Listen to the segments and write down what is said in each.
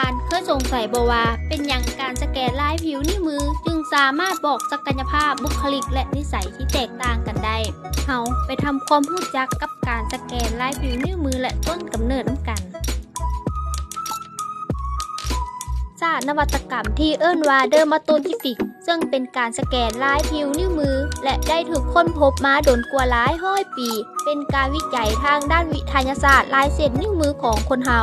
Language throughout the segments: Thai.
านเคยสงสัยบว่า เป็นอย่างการสแกนลายผิวนิ้วมือ จึงสามารถบอกศักยภาพบุคลิกและนิสัยที่แตกต่างกันได้เฮาไปทำความรู้จักกับการสแกนลายผิวนิ้วมือและต้นกำเนิดน้ำกันศาสตร์นวัตกรรมที่เอิ้นว่าเดอร์มาโตจิฟิก ซึ่งเป็นการสแกนลายผิวนิ้วมือ และได้ถูกค้นพบมาโดนกว่าหลายห้อยปี เป็นการวิจัยทางด้านวิทยาศาสตร์ลายเส้นนิ้วมือของคนเฮา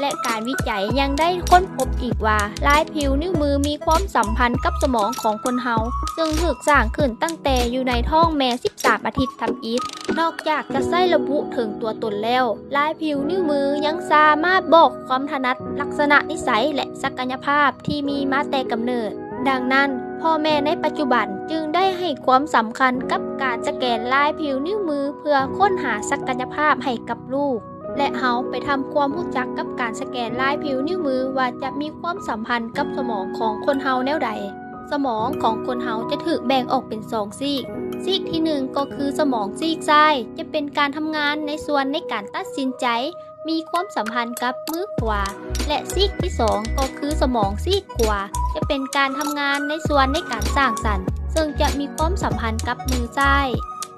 และการวิจัยยังได้ค้นพบอีกว่าลายผิวนิ้วมือมีความสัมพันธ์กับสมองของคนเฮาซึ่งถูกสร้างขึ้นตั้งแต่อยู่ในท้องแม่ 13 อาทิตย์ทำอิฐนอกจากจะใส่ระบุถึงตัวตนแล้วลายผิวนิ้วมือยังสามารถบอกความถนัดลักษณะนิสัยและศักยภาพที่มีมาแต่กำเนิด ดังนั้นพ่อแม่ในปัจจุบันจึงได้ให้ความสำคัญกับการสแกนลายผิวนิ้วมือเพื่อค้นหาศักยภาพให้กับลูก และเฮาไปทำความรู้จักกับการสแกนลายผิวนิ้วมือว่าจะมีความสัมพันธ์กับสมองของคนเฮาแนวใด สมองของคนเฮาจะถูกแบ่งออกเป็นสองซีก ซีกที่หนึ่งก็คือสมองซีกซ้ายจะเป็นการทำงานในส่วนในการตัดสินใจ มีความสัมพันธ์กับมือขวา และซีกที่สองก็คือสมองซีกขวาจะเป็นการทำงานในส่วนในการสร้างสรรค์ ซึ่งจะมีความสัมพันธ์กับมือซ้าย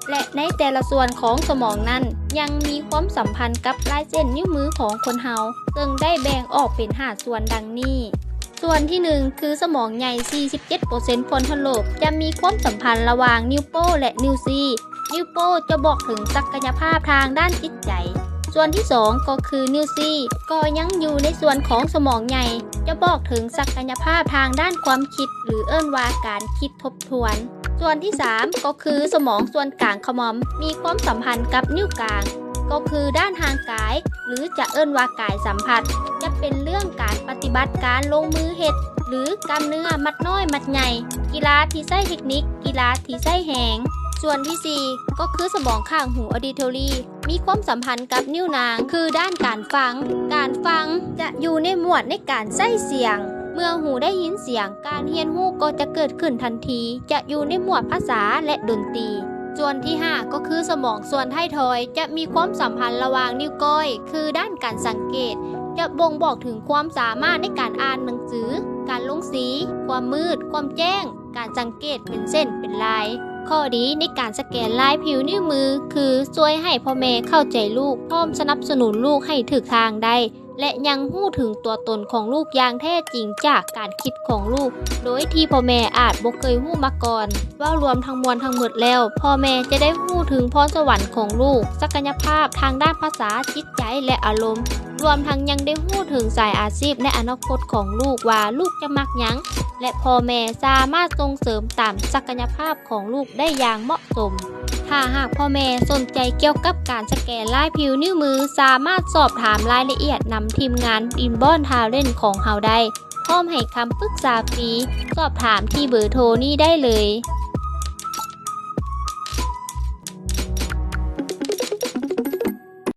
และในแต่ละส่วนของสมองนั้นยังมีความสัมพันธ์กับลายเส้นนิ้วมือของคนเฮาซึ่งได้แบ่งออกเป็นห้าส่วนดังนี้ ส่วนที่ 1 คือสมองใหญ่ 47%คนทั่วโลกจะมีความสัมพันธ์ระหว่างนิ้วโป้และนิ้วซีนิ้วโป้จะบอกถึงศักยภาพทางด้านจิตใจ ส่วนที่ 2 ก็คือนิ้วซีก็ยังอยู่ในส่วนของสมองใหญ่ จะบอกถึงศักยภาพทางด้านความคิด หรือเอิ้นว่าการคิดทบทวน ส่วนที่ 3 ก็คือสมองส่วนกลางขมอม มีความสัมพันธ์กับนิ้วกลาง ก็คือด้านทางกาย หรือจะเอิ้นว่ากายสัมผัส จะเป็นเรื่องการปฏิบัติการลงมือเฮ็ดหรือกล้ามเนื้อมัดน้อยมัดใหญ่กีฬาที่ใช้เทคนิค กีฬาที่ใช้แหงส่วนที่ 4 ก็คือสมองข้างหู auditory มีความสัมพันธ์กับนิ้วนาง คือด้านการฟัง การฟังจะอยู่ในหมวดในการใช้เสียง เมื่อหูได้ยินเสียงการเฮียนหูก็จะเกิดขึ้นทันที จะอยู่ในหมวดภาษาและดนตรีส่วนที่ 5 ก็คือสมองส่วนท้ายทอย จะมีความสัมพันธ์ระหว่างนิ้วก้อย คือด้านการสังเกต จะบ่งบอกถึงความสามารถในการอ่านหนังสือ การลงสี ความมืด ความแจ้ง การสังเกตเป็นเส้นเป็นลาย ข้อดีในการสแกนลายผิวนิ้วมือ คือช่วยให้พ่อแม่เข้าใจลูกพร้อมสนับสนุนลูกให้ถึกทางได้ และยังหู้ถึงตัวตนของลูกอย่างแท้จริงจากการคิดของลูก โดยที่พ่อแม่อาจบ่เคยหู้มาก่อน ว่ารวมทั้งมวลทั้งหมดแล้ว พ่อแม่จะได้หู้ถึงพรสวรรค์ของลูก ศักยภาพทางด้านภาษาจิตใจและอารมณ์ รวมทั้งยังได้หู้ถึงสายอาชีพในอนาคตของลูกว่าลูกจะมักยังและพ่อแม่สามารถส่งเสริมตามศักยภาพของลูกได้อย่างเหมาะสม ถ้าหากพ่อแม่สนใจเกี่ยวกับการสแกนลายผิวนิ้วมือ สามารถสอบถามรายละเอียดนำทีมงานอินบอนทาเลนของเฮาได้พร้อมให้คำปรึกษาฟรี สอบถามที่เบอร์โทรนี้ได้เลย